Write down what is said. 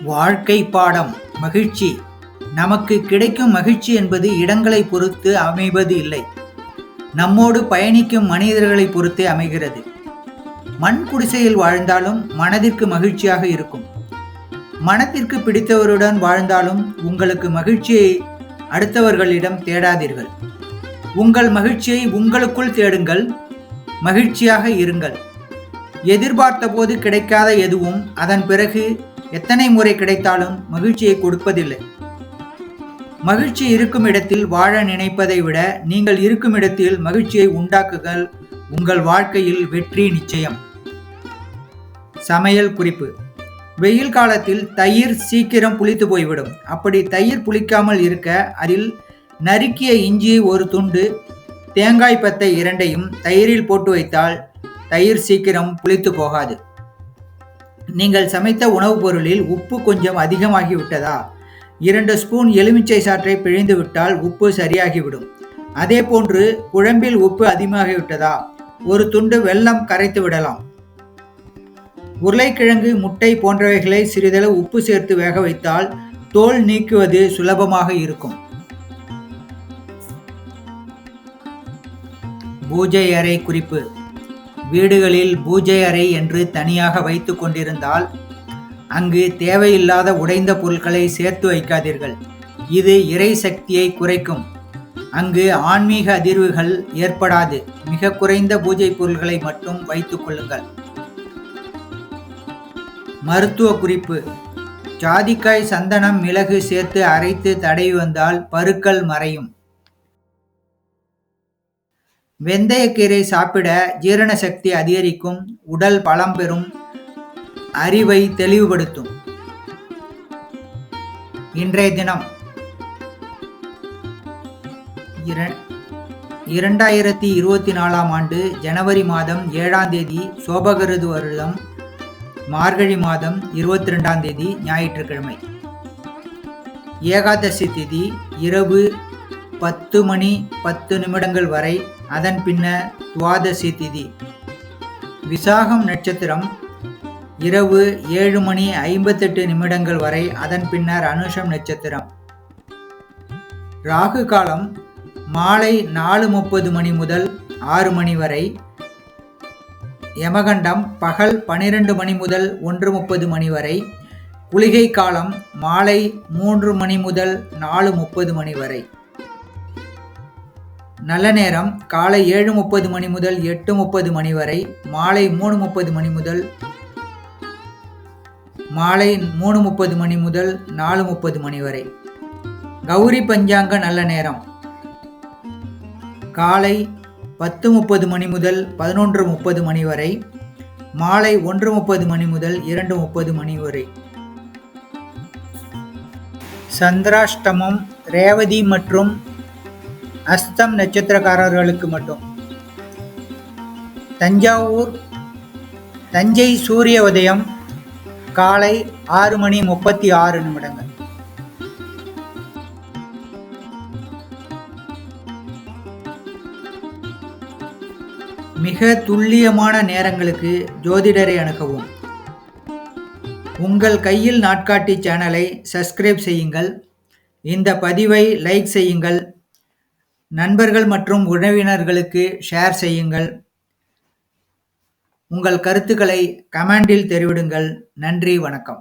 வாழ்க்கை பாடம் மகிழ்ச்சி. நமக்கு கிடைக்கும் மகிழ்ச்சி என்பது இடங்களை பொறுத்து அமைவது இல்லை. நம்மோடு பயணிக்கும் மனிதர்களை பொறுத்தே அமைகிறது. மண் குடிசையில் வாழ்ந்தாலும் மனதிற்கு மகிழ்ச்சியாக இருக்கும். மனத்திற்கு பிடித்தவருடன் வாழ்ந்தாலும் உங்களுக்கு மகிழ்ச்சியை அடுத்தவர்களிடம் தேடாதீர்கள். உங்கள் மகிழ்ச்சியை உங்களுக்குள் தேடுங்கள் மகிழ்ச்சியாக இருங்கள். எதிர்பார்த்த போது கிடைக்காத எதுவும் அதன் பிறகு எத்தனை முறை கிடைத்தாலும் மகிழ்ச்சியை கொடுப்பதில்லை. மகிழ்ச்சி இருக்கும் இடத்தில் வாழ நினைப்பதை விட நீங்கள் இருக்கும் இடத்தில் மகிழ்ச்சியை உண்டாக்குங்கள் உங்கள் வாழ்க்கையில் வெற்றி நிச்சயம். சமையல் குறிப்பு. வெயில் காலத்தில் தயிர் சீக்கிரம் புளித்து போய்விடும். அப்படி தயிர் புளிக்காமல் இருக்க அதில் நறுக்கிய இஞ்சி ஒரு துண்டு தேங்காய் பத்தை இரண்டையும் தயிரில் போட்டு வைத்தால் தயிர் சீக்கிரம் புளித்து போகாது. நீங்கள் சமைத்த உணவுப் பொருளில் உப்பு கொஞ்சம் அதிகமாகிவிட்டதா? இரண்டு ஸ்பூன் எலுமிச்சை சாற்றை பிழிந்து விட்டால் உப்பு சரியாகிவிடும். அதே போன்று குழம்பில் உப்பு அதிகமாகிவிட்டதா? ஒரு துண்டு வெல்லம் கரைத்து விடலாம். உருளைக்கிழங்கு முட்டை போன்றவைகளை சிறிதளவு உப்பு சேர்த்து வேக வைத்தால் தோல் நீக்குவது சுலபமாக இருக்கும். பூஜை அறை குறிப்பு. வீடுகளில் பூஜை அறை என்று தனியாக வைத்து கொண்டிருந்தால் அங்கு தேவையில்லாத உடைந்த பொருட்களை சேர்த்து வைக்காதீர்கள். இது இறை சக்தியை குறைக்கும். அங்கு ஆன்மீக அதிர்வுகள் ஏற்படாது. மிக குறைந்த பூஜை பொருள்களை மட்டும் வைத்துக் கொள்ளுங்கள். மருத்துவ குறிப்பு. ஜாதிக்காய் சந்தனம் மிளகு சேர்த்து அரைத்து தடவி வந்தால் பருக்கள் மறையும். வெந்தயக்கீரை சாப்பிட ஜீரண சக்தி அதிகரிக்கும் உடல் பலம் பெறும் அறிவை தெளிவுபடுத்தும். இன்றைய தினம் இரண்டாயிரத்தி இருபத்தி நாலாம் ஆண்டு ஜனவரி மாதம் ஏழாம் தேதி சோபகருது வருடம் மார்கழி மாதம் இருபத்தி ரெண்டாம் தேதி ஞாயிற்றுக்கிழமை. ஏகாதசி திதி இரவு பத்து மணி பத்து நிமிடங்கள் வரை அதன் பின்னர் துவாதசி திதி. விசாகம் நட்சத்திரம் இரவு ஏழு மணி ஐம்பத்தெட்டு நிமிடங்கள் வரை அதன் பின்னர் அனுஷம் நட்சத்திரம். ராகு காலம் மாலை நாலு முப்பது மணி முதல் ஆறு மணி வரை. யமகண்டம் பகல் பனிரெண்டு மணி முதல் ஒன்று முப்பது மணி வரை. குளிகை காலம் மாலை மூன்று மணி முதல் நாலு முப்பது மணி வரை. நல்ல நேரம். காலை ஏழு முப்பது மணி முதல் எட்டு முப்பது மணி வரை. மாலை மூணு முப்பது மணி முதல் மாலை மூணு முப்பது மணி முதல் நாலு முப்பது மணி வரை. கௌரி பஞ்சாங்க நல்ல நேரம். காலை பத்து முப்பது மணி முதல் பதினொன்று முப்பது மணி வரை. மாலை ஒன்று முப்பது மணி முதல் இரண்டு முப்பது மணி வரை. சந்திராஷ்டமம் ரேவதி மற்றும் அஸ்தம் நட்சத்திரக்காரர்களுக்கு மட்டும். தஞ்சாவூர் தஞ்சை சூரிய உதயம் காலை ஆறு மணி முப்பத்தி ஆறு நிமிடங்கள். மிக துல்லியமான நேரங்களுக்கு ஜோதிடரை அணுகவும். உங்கள் கையில் நாட்காட்டி சேனலை சப்ஸ்கிரைப் செய்யுங்கள். இந்த பதிவை லைக் செய்யுங்கள். நண்பர்கள் மற்றும் உறவினர்களுக்கு ஷேர் செய்யுங்கள். உங்கள் கருத்துக்களை கமெண்டில் தெரிவிடுங்கள். நன்றி வணக்கம்.